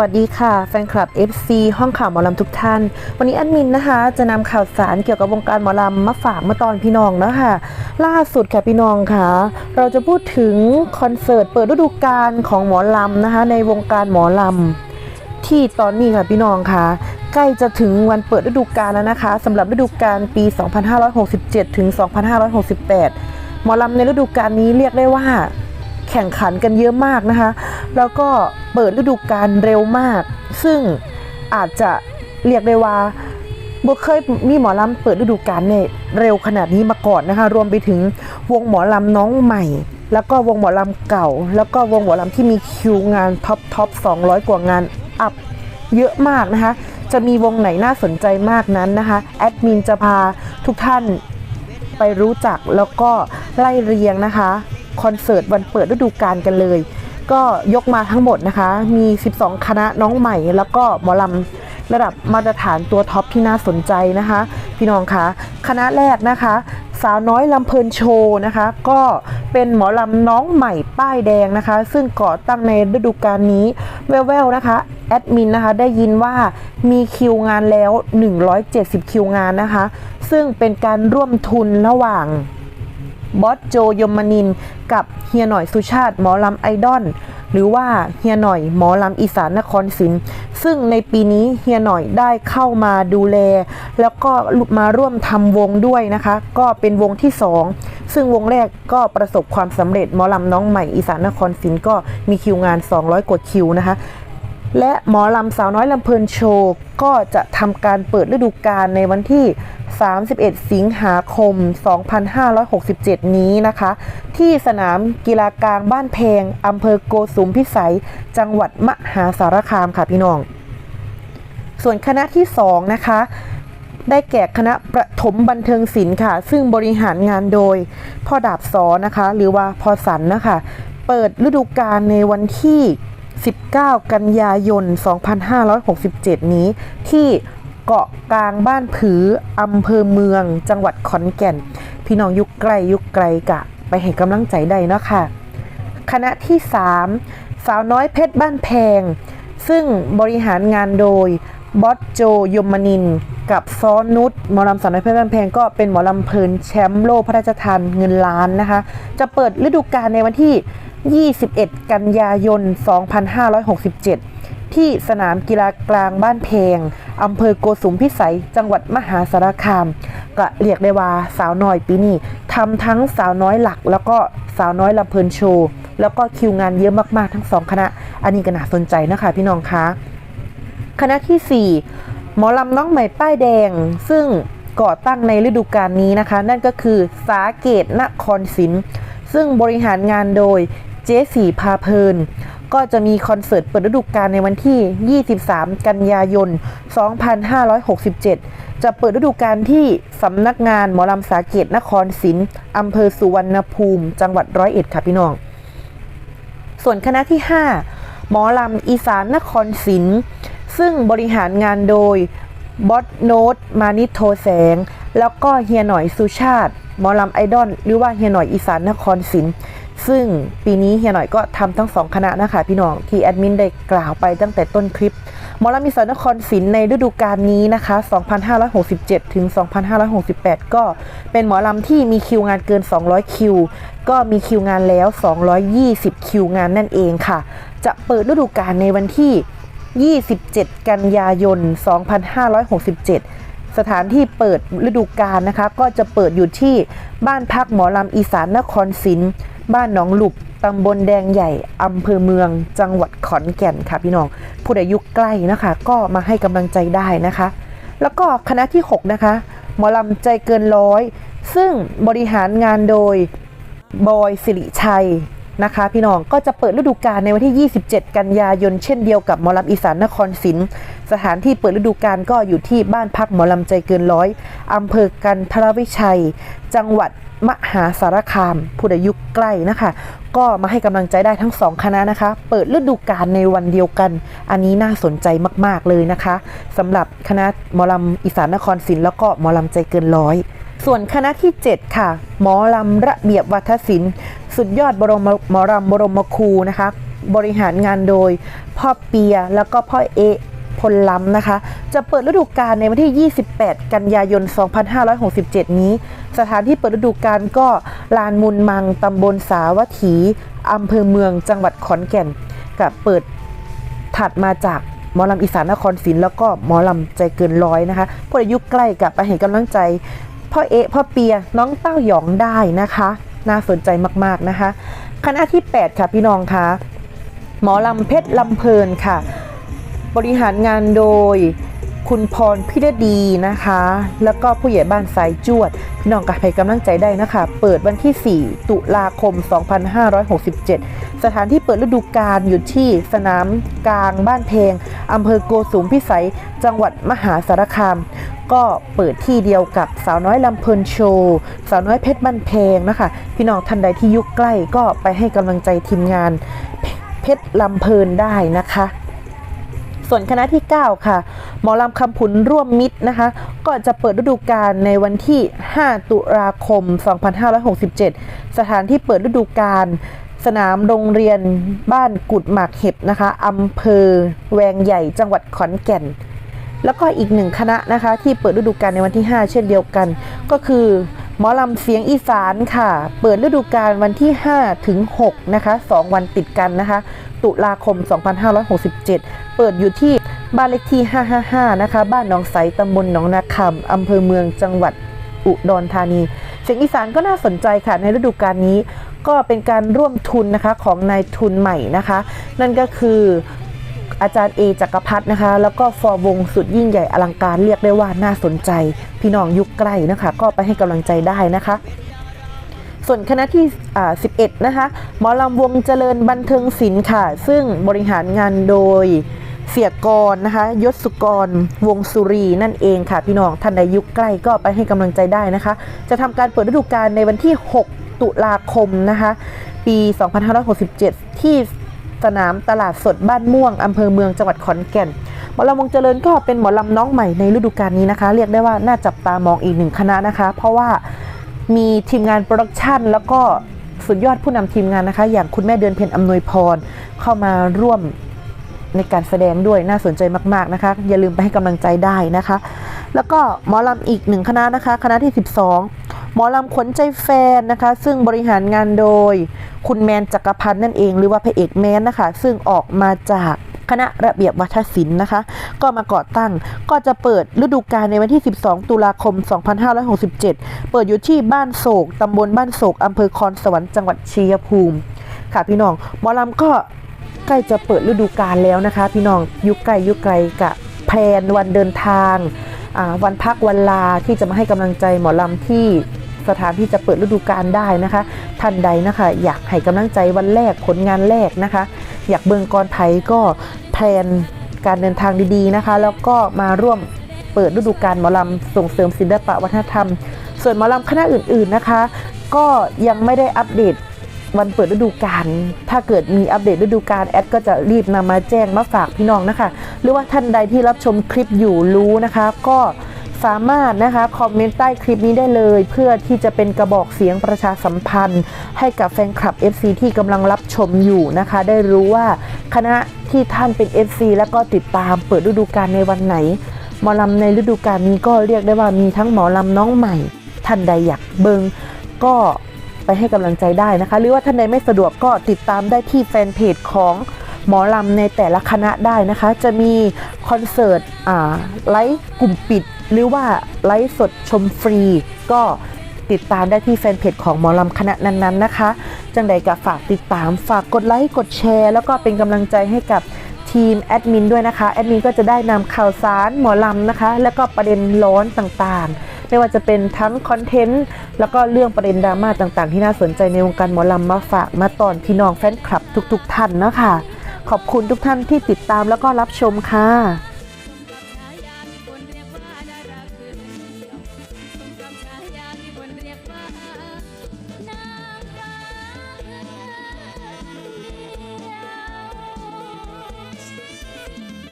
วัสดีค่ะ แฟนคลับ FC ห้องข่าวหมอลำทุกท่าน วันนี้แอดมินนะคะ จะนำข่าวสารเกี่ยวกับวงการหมอลำมาฝากมาตอนพี่น้องนะคะล่าสุดค่ะพี่น้องค่ะ เราจะพูดถึงคอนเสิร์ตเปิดฤดูกาลของหมอลำนะคะ ในวงการหมอลำที่ตอนนี้ค่ะพี่น้องค่ะ ใกล้จะถึงวันเปิดฤดูกาลแล้วนะคะสำหรับฤดูกาลปี 2567 ถึง 2568 หมอลำในฤดูกาลนี้เรียกได้ว่า แข่งขันกันเยอะมากนะคะ แล้วก็เปิดฤดูกาลเร็วมาก ซึ่งอาจจะเรียกได้ว่าบ่เคยมีหมอลำเปิดฤดูกาลเนี่ยเร็วขนาดนี้มาก่อนนะคะ รวมไปถึงวงหมอลำน้องใหม่ แล้วก็วงหมอลำเก่า แล้วก็วงหมอลำที่มีคิวงานท็อปท็อป200 กว่างานอัพเยอะมากนะคะ จะมีวงไหนน่าสนใจมากนั้นนะคะ แอดมินจะพาทุกท่านไปรู้จักแล้วก็ไล่เรียงนะคะ คอนเสิร์ตวันเปิดฤดูกาลกันเลย ก็ยกมาทั้งหมดนะคะ มี 12 คณะน้องใหม่ แล้วก็หมอลำระดับมาตรฐานตัวท็อปที่น่าสนใจนะคะ พี่น้องคะคณะแรกนะคะ สาวน้อยลำเพลินโชว์นะคะ ก็เป็นหมอลำน้องใหม่ป้ายแดงนะคะ ซึ่งก่อตั้งในฤดูกาลนี้แววๆนะคะแอดมินนะคะได้ยินว่ามีคิวงานแล้ว 170 คิวงานนะคะ ซึ่งเป็นการร่วมทุนระหว่าง บอสโจยมนิน กับเฮียหน่อยสุชาติหมอลำไอดอลหรือว่าเฮียหน่อยหมอลำอีสานนครศรีซึ่งในปีนี้เฮียหน่อยได้เข้ามาดูแล แล้วก็มาร่วมทำวงด้วยนะคะ ก็เป็นวงที่ 2 ซึ่งวงแรกก็ประสบความสำเร็จหมอลำน้องใหม่อีสานนครศรีก็มีคิวงาน 200 กว่าคิวนะคะและหมอลำสาวน้อยลำเพลินโชว์ ก็จะทำการเปิดฤดูกาลในวันที่ 31 สิงหาคม 2567 นี้นะคะ ที่สนามกีฬากลางบ้านเพงอำเภอโกสุมพิสัย จังหวัดมหาสารคามค่ะพี่น้อง ส่วนคณะที่ 2 นะคะ ได้แก่คณะประถมบันเทิงศิลป์ค่ะ ซึ่งบริหารงานโดยพ่อดาบสอนะคะ หรือว่าพอสันนะคะ เปิดฤดูกาลในวันที่ 19 กันยายน 2567 นี้ที่ เกาะกลางบ้านผืออำเภอเมือง จังหวัดขอนแก่น พี่น้องยุคไกลยุคไกลกะ ไปให้กำลังใจได้เนาะค่ะคณะที่ 3 สาวน้อยเพชรบ้านแพง ซึ่งบริหารงานโดยบอสโจยมนิน กับซ้อนนุชหมอลำสาวน้อยเพชรบ้านแพงก็เป็นหมอลำเพลินแชมป์โลกพระราชทานเงินล้านนะคะ จะเปิดฤดูกาลในวันที่ 21 กันยายน 2567 ที่สนามกีฬากลางบ้านเพง อำเภอโกสุมพิสัย จังหวัดมหาสารคาม ก็เรียกได้ว่าสาวน้อยปีนี้ทำทั้งสาวน้อยหลัก แล้วก็สาวน้อยลำเพลินโชว์แล้วก็คิวงานเยอะมากๆทั้งสองคณะ อันนี้ก็น่าสนใจนะคะพี่น้องคะคณะที่ 4 หมอลำน้องใหม่ป้ายแดง ซึ่งก่อตั้งในฤดูกาลนี้นะคะ นั่นก็คือสาเกตนครศิลป์ซึ่งบริหารงานโดยเจสีพาเพลิน ก็จะมีคอนเสิร์ตเปิดฤดูกาลในวันที่ 23 กันยายน 2567 จะเปิดฤดูกาลที่สำนักงานหมอลำสาเกตนครศิลป์อำเภอสุวรรณภูมิ จังหวัดร้อยเอ็ดค่ะพี่น้อง ส่วนคณะที่ 5 หมอลำอีสานนครศรีซึ่งบริหารงานโดยบอสโนตมานิโทแสง แล้วก็เฮียหน่อยสุชาติ หมอลำไอดอลหรือว่าเฮียหน่อยอีสานนครศรี ซึ่งปีนี้เฮียหน่อยก็ทำทั้งสองคณะนะคะพี่น้องที่แอดมินได้กล่าวไปตั้งแต่ต้นคลิปหมอลำอีสานนครศรีในฤดูกาลนี้นะคะ 2567 ถึง 2568 ก็เป็นหมอลำที่มีคิวงานเกิน 200 คิว ก็มีคิวงานแล้ว 220 คิวงานนั่นเองค่ะ จะเปิดฤดูกาลในวันที่ 27 กันยายน 2567 สถานที่เปิดฤดูกาลนะคะ ก็จะเปิดอยู่ที่บ้านพักหมอลำอีสานนครศรี บ้านหนองหลุบตำบลแดงใหญ่อำเภอเมือง จังหวัดขอนแก่นค่ะพี่น้อง ผู้ใดยุคใกล้นะคะ ก็มาให้กำลังใจได้นะคะ แล้วก็คณะที่ 6 นะคะ หมอลำใจเกินร้อย ซึ่งบริหารงานโดยบอยสิริชัยนะคะ พี่น้องก็จะเปิดฤดูกาลในวันที่ 27 กันยายน เช่นเดียวกับหมอลำอีสานนครศรี สถานที่เปิดฤดูกาลก็อยู่ที่บ้านพักหมอลำใจเกินร้อยอำเภอกันทรวิชัย จังหวัดมหาสารคามผู้ใดอยุคใกล้นะคะ ก็มาให้กำลังใจได้ทั้งสองคณะนะคะ เปิดฤดูกาลในวันเดียวกัน อันนี้น่าสนใจมาก ๆ เลยนะคะสำหรับคณะหมอลำอีสานนครศรีแล้วก็หมอลำใจเกินร้อยส่วนคณะที่ 7 ค่ะ หมอลำระเบียบวัฒศิลป์ สุดยอดบรมหมอรำบรมครูนะคะ บริหารงานโดย พ่อเปียแล้วก็พ่อเอ พลล้ำนะคะ จะเปิดฤดูกาลในวันที่ 28 กันยายน 2567 นี้ สถานที่เปิดฤดูกาลก็ลานมูลมังตำบลสาวัตถีอำเภอเมืองจังหวัดขอนแก่น กับเปิดถัดมาจากหมอลำอีสานนครศรีแล้วก็หมอลำใจเกินร้อยนะคะผู้อายุใกล้กับไปเห็นกำลังใจ พ่อเอะพ่อเปียน้องเต้าหยองได้นะคะ น่าสนใจมากๆนะคะ คณะที่ 8 ค่ะพี่น้องคะหมอลำเพชรลำเพลินค่ะ บริหารงานโดยคุณพรพิรดีนะคะ แล้วก็ผู้ใหญ่บ้านสายจวด พี่น้องกับให้กำลังใจได้นะคะ เปิดวันที่ 4 ตุลาคม 2567 สถานที่เปิดฤดูกาลอยู่ที่สนามกลางบ้านเพงอำเภอโกสุมพิสัย จังหวัดมหาสารคาม ก็เปิดที่เดียวกับสาวน้อยลำเพลินโชว์สาวน้อยเพชรบ้านเพงนะคะ พี่น้องท่านใดที่ยุคใกล้ก็ไปให้กำลังใจทีมงานเพชรลำเพลินได้นะคะ ส่วนคณะที่ 9 ค่ะ หมอลำคำผุนร่วมมิตรนะคะ ก็จะเปิดฤดูกาลในวันที่ 5 ตุลาคม 2567 สถานที่เปิดฤดูกาลสนามโรงเรียนบ้านกุดหมากเห็บนะคะอำเภอแวงใหญ่จังหวัดขอนแก่น แล้วก็อีกหนึ่งคณะนะคะที่เปิดฤดูกาลในวันที่ 5 เช่นเดียวกัน ก็คือ หมอลำเสียงอีสานค่ะ เปิดฤดูกาลวันที่ 5 ถึง 6 นะคะ 2 วันติดกันนะคะ ตุลาคม 2567 เปิดอยู่ที่บ้านเลขที่ 555 นะคะ บ้านหนองใสตำบลหนองนาคำอำเภอเมืองจังหวัดอุดรธานี เสียงอีสานก็น่าสนใจค่ะ ในฤดูกาลนี้ก็เป็นการร่วมทุนนะคะของนายทุนใหม่นะคะ นั่นก็คือ อาจารย์เอจักรพัฒนะคะ แล้วก็ฟอร์วงสุดยิ่งใหญ่อลังการเรียกได้ว่าน่าสนใจ พี่น้องยุคใกล้นะคะ ก็ไปให้กำลังใจได้นะคะ ส่วนคณะที่อ่า11 นะคะหมอลำวงเจริญบันเทิงศิลป์ค่ะ ซึ่งบริหารงานโดยเสียกรนะคะยศสุกร วงสุรีนั่นเองค่ะ พี่น้องท่านใดยุคใกล้ก็ไปให้กำลังใจได้นะคะ จะทำการเปิดฤดูกาลในวันที่ 6 ตุลาคมนะคะ ปี 2567 ที่ สนามตลาดสดบ้านม่วงอำเภอเมืองจังหวัดขอนแก่นหมอลำวงเจริญก็เป็นหมอลำน้องใหม่ในฤดูกาลนี้นะคะ เรียกได้ว่าน่าจับตามองอีกหนึ่งคณะนะคะ เพราะว่ามีทีมงานโปรดักชันแล้วก็สุดยอดผู้นำทีมงานนะคะ อย่างคุณแม่เดือนเพ็ญอำนวยพร เข้ามาร่วมในการแสดงด้วยน่าสนใจมาก ๆนะคะ อย่าลืมไปให้กำลังใจได้นะคะ แล้วก็หมอลำอีกหนึ่งคณะนะคะ คณะที่ 12 หมอลำขวัญใจแฟนนะคะ ซึ่งบริหารงานโดย คุณแมนจักรพันธ์นั่นเอง หรือว่าพระเอกแมนนะคะ ซึ่งออกมาจากคณะระเบียบวัฒนศิลป์นะคะ ก็มาก่อตั้งก็จะเปิดฤดูกาลในวันที่ 12 ตุลาคม 2567 เปิดอยู่ที่บ้านโศกตำบลบ้านโศกอำเภอคอนสวรรค์จังหวัดชัยภูมิ ค่ะพี่น้องหมอลำก็ใกล้จะเปิดฤดูกาลแล้วนะคะ พี่น้องยุคใกล้ยุคไกลกับแพลนวันเดินทางวันพักวันลาที่จะมาให้กำลังใจหมอลำที่ สถานที่จะเปิดฤดูกาลได้นะคะ ท่านใดนะคะ อยากให้กำลังใจวันแรกผลงานแรกนะคะ อยากเบิงกรไทยก็แพลนการเดินทางดีๆนะคะ แล้วก็มาร่วมเปิดฤดูกาลหมอลำส่งเสริมศิลปะวัฒนธรรม ส่วนหมอลำคณะอื่นๆนะคะ ก็ยังไม่ได้อัปเดตวันเปิดฤดูกาล ถ้าเกิดมีอัปเดตฤดูกาลแอดก็จะรีบนำมาแจ้งมาฝากพี่น้องนะคะ หรือว่าท่านใดที่รับชมคลิปอยู่รู้นะคะ ก็ สามารถนะคะคอมเมนต์ใต้คลิปนี้ได้เลย เพื่อที่จะเป็นกระบอกเสียงประชาสัมพันธ์ ให้กับแฟนคลับ FC ที่กำลังรับชมอยู่นะคะ ได้รู้ว่าคณะที่ท่านเป็น FC แล้วก็ติดตามเปิดฤดูกาลในวันไหน หมอลำในฤดูกาลนี้ก็เรียกได้ว่ามีทั้งหมอลำน้องใหม่ ท่านใดอยากเบิงก็ไปให้กำลังใจได้นะคะ หรือว่าท่านใดไม่สะดวกก็ติดตามได้ที่แฟนเพจของหมอลำในแต่ละคณะได้นะคะ จะมีคอนเสิร์ตไลฟ์กลุ่มปิด หรือว่าไลฟ์สดชมฟรี ก็ติดตามได้ที่แฟนเพจของหมอลำคณะนั้นๆนะคะ จังใดก็ฝากติดตามฝากกดไลค์กดแชร์ แล้วก็เป็นกำลังใจให้กับทีมแอดมินด้วยนะคะ แอดมินก็จะได้นำข่าวสารหมอลำนะคะ แล้วก็ประเด็นร้อนต่างๆ ไม่ว่าจะเป็นทั้งคอนเทนต์ แล้วก็เรื่องประเด็นดราม่าต่างๆ ที่น่าสนใจในวงการหมอลำมาฝากมาตอนพี่น้องแฟนคลับทุกๆท่านนะคะขอบคุณทุกท่านที่ติดตามแล้วก็รับชมค่ะ